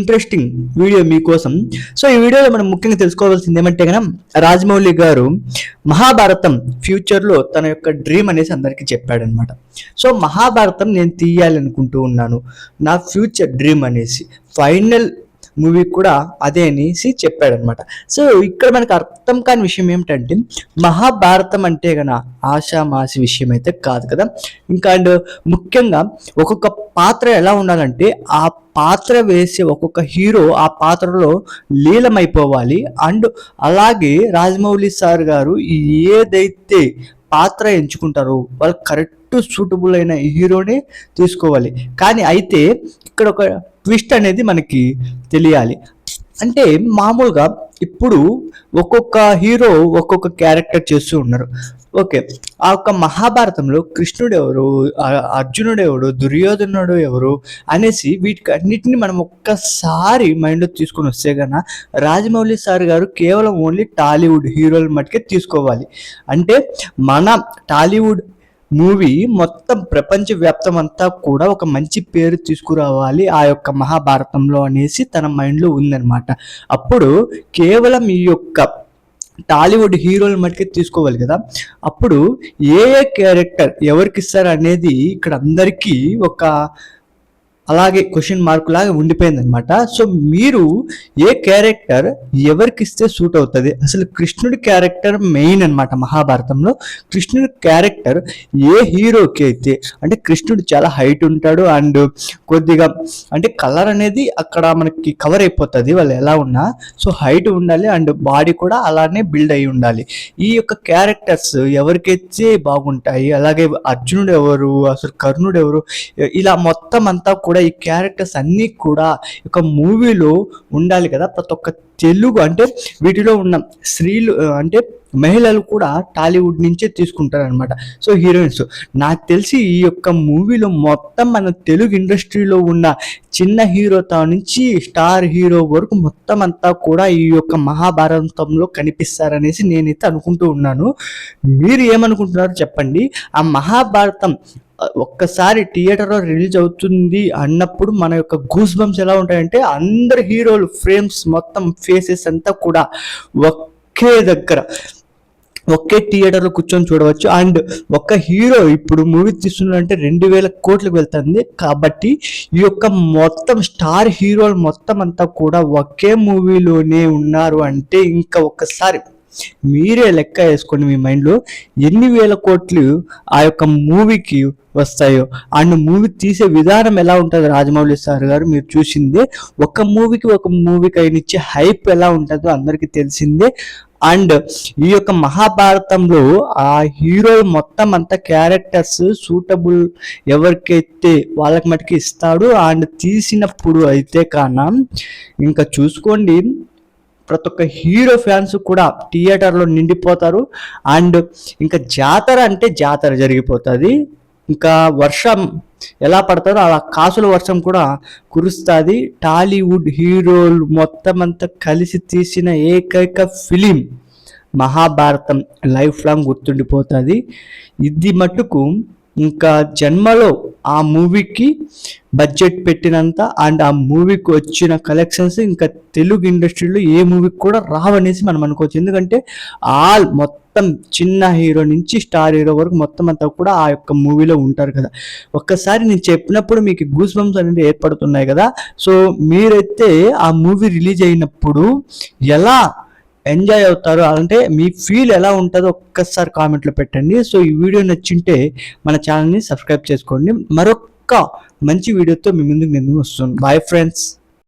Interesting video మీకోసం. So ఈ వీడియోలో మనం ముఖ్యంగా తెలుసుకోవాల్సింది ఏమంటే కనుక రాజమౌళి గారు మహాభారతం ఫ్యూచర్లో తన యొక్క డ్రీమ్ అనేసి అందరికీ చెప్పాడనమాట సో మహాభారతం నేను తీయాలనుకుంటూ ఉన్నాను. నా ఫ్యూచర్ డ్రీమ్ అనేసి ఫైనల్ మూవీ కూడా అదే అనేసి చెప్పాడనమాట సో ఇక్కడ మనకు అర్థం కాని విషయం ఏమిటంటే మహాభారతం అంటే గన ఆషామాసి విషయం అయితే కాదు కదా. ఇంకా అండ్ ముఖ్యంగా ఒక్కొక్క పాత్ర ఎలా ఉండాలంటే ఆ పాత్ర వేసే ఒక్కొక్క హీరో ఆ పాత్రలో లీలమైపోవాలి అండ్ అలాగే రాజమౌళి సార్ గారు ఏదైతే పాత్ర ఎంచుకుంటారో వాళ్ళు కరెక్ట్ సూటబుల్ అయిన హీరోనే తీసుకోవాలి. కానీ అయితే ఇక్కడ ఒక ట్విస్ట్ అనేది మనకి తెలియాలి. అంటే మామూలుగా ఇప్పుడు ఒక్కొక్క హీరో ఒక్కొక్క క్యారెక్టర్ చేస్తూ ఉన్నారు. ఓకే ఆ యొక్క మహాభారతంలో కృష్ణుడు ఎవరు అర్జునుడు ఎవరు దుర్యోధనుడు ఎవరు అనేసి వీటికి అన్నిటిని మనం ఒక్కసారి మైండ్లో తీసుకొని వస్తే కన్నా రాజమౌళి సార్ గారు కేవలం ఓన్లీ టాలీవుడ్ హీరోలు మట్టుకే తీసుకోవాలి. అంటే మన టాలీవుడ్ మూవీ మొత్తం ప్రపంచ వ్యాప్తం అంతా కూడా ఒక మంచి పేరు తీసుకురావాలి ఆ యొక్క మహాభారతంలో అనేసి తన మైండ్లో ఉందన్నమాట. అప్పుడు కేవలం ఈ యొక్క టాలీవుడ్ హీరోలు మటుకే తీసుకోవాలి కదా. అప్పుడు ఏ ఏ క్యారెక్టర్ ఎవరికి ఇస్తారు అనేది ఇక్కడ అందరికీ ఒక అలాగే క్వశ్చన్ మార్క్ లాగా ఉండిపోయింది అనమాట సో మీరు ఏ క్యారెక్టర్ ఎవరికి ఇస్తే సూట్ అవుతుంది? అసలు కృష్ణుడి క్యారెక్టర్ మెయిన్ అన్నమాట మహాభారతంలో. కృష్ణుడి క్యారెక్టర్ ఏ హీరోకి అయితే అంటే కృష్ణుడు చాలా హైట్ ఉంటాడు అండ్ కొద్దిగా అంటే కలర్ అనేది అక్కడ మనకి కవర్ అయిపోతుంది వాళ్ళు ఎలా ఉన్నా. సో హైట్ ఉండాలి అండ్ బాడీ కూడా అలానే బిల్డ్ అయి ఉండాలి. ఈ యొక్క క్యారెక్టర్స్ ఎవరికైతే బాగుంటాయి అలాగే అర్జునుడు ఎవరు అసలు కర్ణుడు ఎవరు ఇలా మొత్తం అంతా కూడా ఈ క్యారెక్టర్స్ అన్నీ కూడా ఒక మూవీలో ఉండాలి కదా. ప్రతి ఒక్క తెలుగు అంటే వీటిలో ఉన్న స్త్రీలు అంటే మహిళలు కూడా టాలీవుడ్ నుంచే తీసుకుంటారనమాట సో హీరోయిన్స్ నాకు తెలిసి ఈ యొక్క మూవీలో మొత్తం మన తెలుగు ఇండస్ట్రీలో ఉన్న చిన్న హీరోతో నుంచి స్టార్ హీరో వరకు మొత్తం అంతా కూడా ఈ యొక్క మహాభారతంలో కనిపిస్తారనేసి నేనైతే అనుకుంటూ ఉన్నాను. మీరు ఏమనుకుంటున్నారో చెప్పండి. ఆ మహాభారతం ఒక్కసారి థియేటర్లో రిలీజ్ అవుతుంది అన్నప్పుడు మన యొక్క గూస్ బంప్స్ ఎలా ఉంటాయంటే అందరు హీరోలు ఫ్రేమ్స్ మొత్తం ఫేసెస్ అంతా కూడా ఒకే దగ్గర ఒకే థియేటర్లో కూర్చొని చూడవచ్చు. అండ్ ఒక హీరో ఇప్పుడు మూవీ తీస్తున్నాడంటే రెండు వేల కోట్లకు వెళ్తుంది. కాబట్టి ఈ యొక్క మొత్తం స్టార్ హీరోలు మొత్తం అంతా కూడా ఒకే మూవీలోనే ఉన్నారు అంటే ఇంకా ఒక్కసారి మీరే లెక్క వేసుకోండి మీ మైండ్లో. ఎన్ని వేల కోట్లు ఆ యొక్క మూవీకి వస్తాయో అండ్ మూవీ తీసే విధానం ఎలా ఉంటుంది రాజమౌళి సార్ గారు? మీరు చూసిందే ఒక మూవీకి ఒక మూవీకి ఆయన ఇచ్చే హైప్ ఎలా ఉంటుందో అందరికీ తెలిసిందే. అండ్ ఈ యొక్క మహాభారతంలో ఆ హీరో మొత్తం అంత క్యారెక్టర్స్ సూటబుల్ ఎవరికైతే వాళ్ళకి మటుకు ఇస్తాడు అండ్ తీసినప్పుడు అయితే కాన ఇంకా చూసుకోండి. ప్రతి ఒక్క హీరో ఫ్యాన్స్ కూడా థియేటర్లో నిండిపోతారు. అండ్ ఇంకా జాతర అంటే జాతర జరిగిపోతుంది. ఇంకా వర్షం ఎలా పడతారో అలా కాసుల వర్షం కూడా కురుస్తుంది. టాలీవుడ్ హీరోలు మొత్తం అంతా కలిసి తీసిన ఏకైక ఫిలిం మహాభారతం లైఫ్ లాంగ్ గుర్తుండిపోతుంది. ఇది మటుకు ఇంకా జన్మలో ఆ మూవీకి బడ్జెట్ పెట్టినంత అండ్ ఆ మూవీకి వచ్చిన కలెక్షన్స్ ఇంకా తెలుగు ఇండస్ట్రీలో ఏ మూవీకి కూడా రావనేసి మనం అనుకోవచ్చు. ఎందుకంటే ఆల్ మొత్తం చిన్న హీరో నుంచి స్టార్ హీరో వరకు మొత్తం అంతా కూడా ఆ యొక్క మూవీలో ఉంటారు కదా. ఒక్కసారి నేను చెప్పినప్పుడు మీకు గూస్ బంప్స్ అనేది ఏర్పడుతున్నాయి కదా. సో మీరైతే ఆ మూవీ రిలీజ్ అయినప్పుడు ఎలా ఎంజాయ్ అవుతారు. అంటే మీ ఫీల్ ఎలా ఉంటుందో ఒక్కసారి కామెంట్లో పెట్టండి. సో ఈ వీడియో నచ్చింటే మన ఛానల్ని సబ్స్క్రైబ్ చేసుకోండి. మరొక్క మంచి వీడియోతో మీ ముందుకు నేను వస్తాను బాయ్ ఫ్రెండ్స్